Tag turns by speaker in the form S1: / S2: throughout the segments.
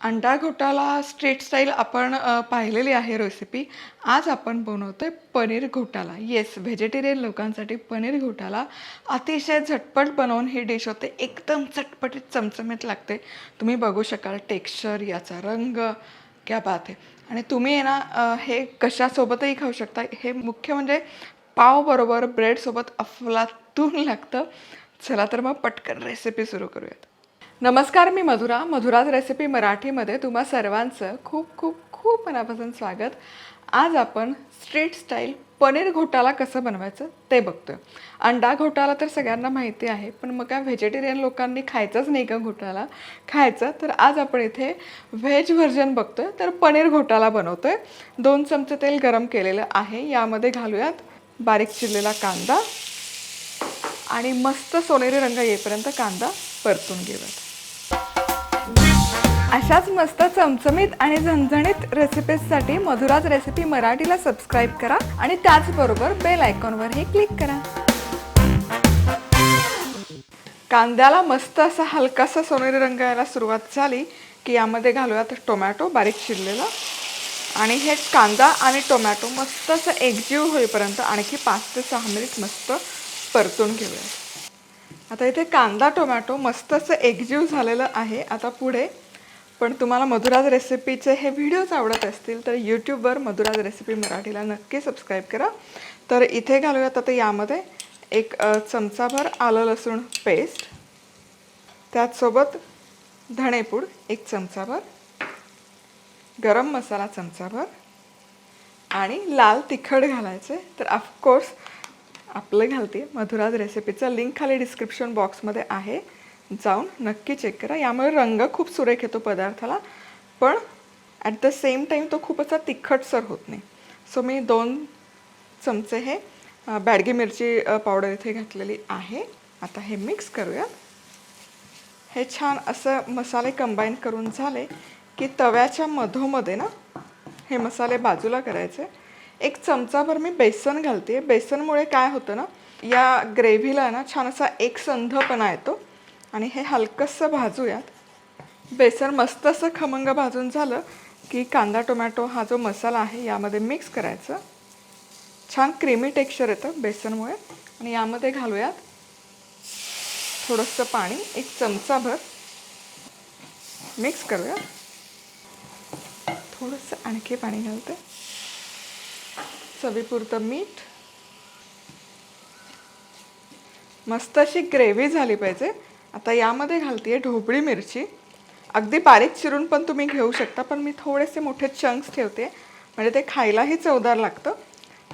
S1: अंडा घोटाला street style आपण पाहिलेली आहे रेसिपी आज आपण बनवतो आहे पनीर घोटाला. येस व्हेजिटेरियन लोकांसाठी पनीर घोटाला अतिशय झटपट बनवून ही डिश होते. एकदम चटपटीत चमचमीत लागते. तुम्ही बघू शकाल टेक्स्चर याचा रंग क्या बात आहे आणि तुम्ही आहे ना हे कशासोबतही खाऊ शकता. हे मुख्य म्हणजे पावबरोबर ब्रेडसोबत अफलातून लागतं. चला तर मग पटकन रेसिपी सुरू करूयात. नमस्कार मी मधुरा. मधुराज रेसिपी मराठीमध्ये तुम्हा सर्वांचं खूप खूप खूप मनापासून स्वागत. आज आपण स्ट्रीट स्टाईल पनीर घोटाला कसं बनवायचं ते बघतोय. अंडा घोटाला तर सगळ्यांना माहिती आहे पण मग काय व्हेजिटेरियन लोकांनी खायचंच नाही का घोटाला? खायचं तर आज आपण इथे व्हेज व्हर्जन बघतोय तर पनीर घोटाला बनवतोय. दोन चमचे तेल गरम केलेलं आहे यामध्ये घालूयात बारीक चिरलेला कांदा आणि मस्त सोनेरी रंग येईपर्यंत कांदा परतून घेऊयात. अशाच मस्त चमचमीत आणि झणझणीत रेसिपीजसाठी मधुराज रेसिपी मराठीला सबस्क्राईब करा आणि त्याचबरोबर बेल आयकॉनवरही क्लिक करा. कांद्याला मस्त असा हलकासा सोनेरी रंग यायला सुरुवात झाली की यामध्ये घालूयात टोमॅटो बारीक चिरलेला. आणि हे कांदा आणि टोमॅटो मस्त असं एकजीव होईपर्यंत आणखी पाच ते सहा मिनिट मस्त परतून घेऊया. आता इथे कांदा टोमॅटो मस्त असं एकजीव झालेलं आहे. आता पुढे पण तुम्हाला मधुराज रेसिपीचे हे व्हिडिओज आवडत असतील तर यूट्यूबवर मधुराज रेसिपी मराठीला नक्की सबस्क्राईब करा. तर इथे घालूयात आता यामध्ये एक चमचाभर आलं लसूण पेस्ट त्याचसोबत धणेपूड एक चमचाभर गरम मसाला चमचाभर आणि लाल तिखट घालायचे. तर ऑफकोर्स आपलं घालते. मधुराज रेसिपीचं लिंक खाली डिस्क्रिप्शन बॉक्समध्ये आहे. जाऊन नक्की चेक करा. यामुळे रंग खूप सुरेख येतो पदार्थाला पण ॲट द सेम टाईम तो खूप असा तिखटसर होत नाही. सो मी दोन चमचे हे बॅडगी मिरची पावडर इथे घातलेली आहे. आता हे मिक्स करूयात. हे छान असं मसाले कंबाईन करून झाले की तव्याच्या मधोमध्ये ना हे मसाले बाजूला करायचे. एक चमचाभर मी बेसन घालते. बेसनमुळे काय होतं ना या ग्रेव्हीला ना छान असा एकसंधपणा येतो. आणि हे हलकंसं भाजूयात. बेसन मस्त असं खमंग भाजून झालं की कांदा टोमॅटो हा जो मसाला आहे यामध्ये मिक्स करायचं. छान क्रीमी टेक्स्चर येतं बेसनमुळे. आणि यामध्ये घालूयात थोडंसं पाणी एक चमचाभर. मिक्स करूया थोडंसं आणखी पाणी घालते. चवीपुरतं मीठ. मस्त अशी ग्रेव्ही झाली पाहिजे. आता यामध्ये घालते आहे ढोबळी मिरची. अगदी बारीक चिरून पण तुम्ही घेऊ शकता पण मी थोडेसे मोठे चंक्स ठेवते. म्हणजे ते खायलाही चवदार लागतं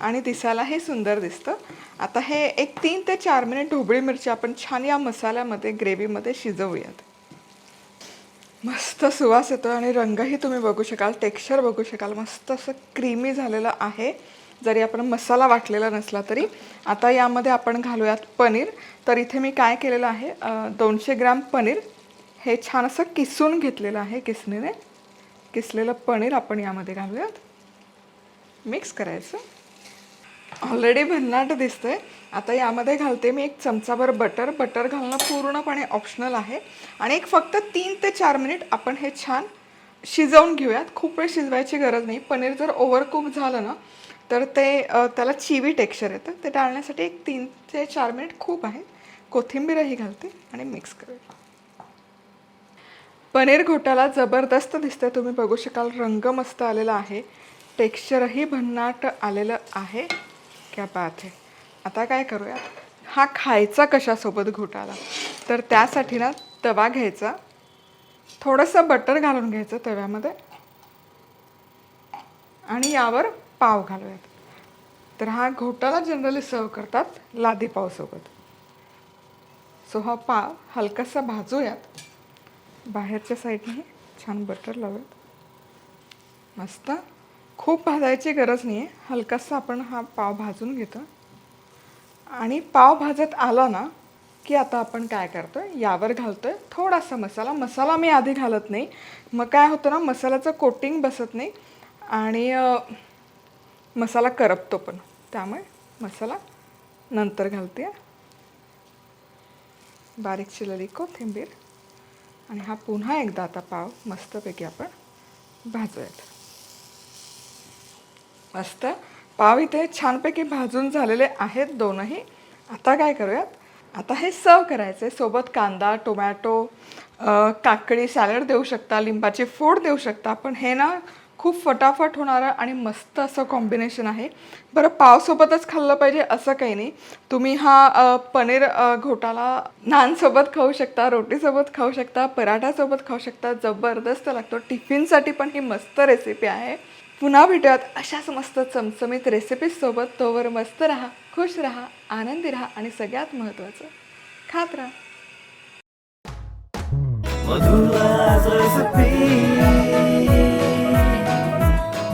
S1: आणि दिसायलाही सुंदर दिसतं. आता हे एक तीन ते चार मिनिट ढोबळी मिरची आपण छान या मसाल्यामध्ये ग्रेव्हीमध्ये शिजवूयात. मस्त सुवास येतो आणि रंगही तुम्ही बघू शकाल टेक्स्चर बघू शकाल. मस्त असं क्रीमी झालेलं आहे. जरी आपण मसाला वाटलेला नसला तरी आता यामध्ये आपण घालूयात पनीर. तर इथे मी काय केलेलं आहे दोनशे ग्रॅम पनीर. हे छान असं किसून घेतलेलं आहे किसणीने. किसलेलं पनीर आपण यामध्ये घालूयात. मिक्स करायचं. ऑलरेडी भन्नाट दिसतंय. आता यामध्ये घालते मी एक चमचाभर बटर. बटर घालणं पूर्णपणे ऑप्शनल आहे. आणि एक फक्त तीन ते चार मिनिट आपण हे छान शिजवून घेऊयात. खूप वेळ शिजवायची गरज नाही. पनीर जर ओव्हरकुक झालं ना तर ते त्याला चिवी टेक्स्चर येतं. ते टाळण्यासाठी एक तीन ते चार मिनिट खूप आहे. कोथिंबीरही घालते आणि मिक्स करेल. पनीर घोटाला जबरदस्त दिसतंय. तुम्ही बघू शकाल रंग मस्त आलेला आहे. टेक्स्चरही भन्नाट आलेलं आहे. क्या बात आहे आता काय करूया हा खायचा कशासोबत घोटाला? तर त्यासाठी ना तवा घ्यायचा. थोडंसं बटर घालून घ्यायचं तव्यामध्ये. आणि यावर पाव घालूयात. तर हा घोटाला जनरली सर्व करतात लादी पावसोबत. सो हा पाव हलकासा भाजूयात. बाहेरच्या साईडने छान बटर लावूयात. मस्त. खूप भाजायची गरज नाही आहे हलकासा आपण हा पाव भाजून घेतो. आणि पाव भाजत आला ना की आता आपण काय करतोय? यावर घालतो आहे थोडासा मसाला. मसाला मी आधी घालत नाही. मग काय होतं ना मसाल्याचं कोटिंग बसत नाही. आणि मसाला करपतो पण. त्यामुळे मसाला नंतर घालते. बारीक चिरलेली कोथिंबीर. आणि हा पुन्हा एकदा आता पाव मस्तपैकी आपण भाजूयात. मस्त. पाव इथे छानपैकी भाजून झालेले आहेत दोनही. आता काय करूयात? आता हे सर्व करायचे सोबत कांदा टोमॅटो काकडी सॅलड देऊ शकता लिंबाची फोड देऊ शकता. पण हे ना खूप फटाफट होणारं आणि मस्त असं कॉम्बिनेशन आहे. बरं पावसोबतच खाल्लं पाहिजे असं काही नाही. तुम्ही हा पनीर घोटाला नानसोबत खाऊ शकता रोटीसोबत खाऊ शकता पराठासोबत खाऊ शकता जबरदस्त लागतो. टिफिनसाठी पण ही मस्त रेसिपी आहे. पुन्हा भेटूयात अशाच मस्त चमचमीत रेसिपीजसोबत तोवर मस्त राहा खुश राहा आनंदी राहा आणि सगळ्यात महत्त्वाचं खात राहा.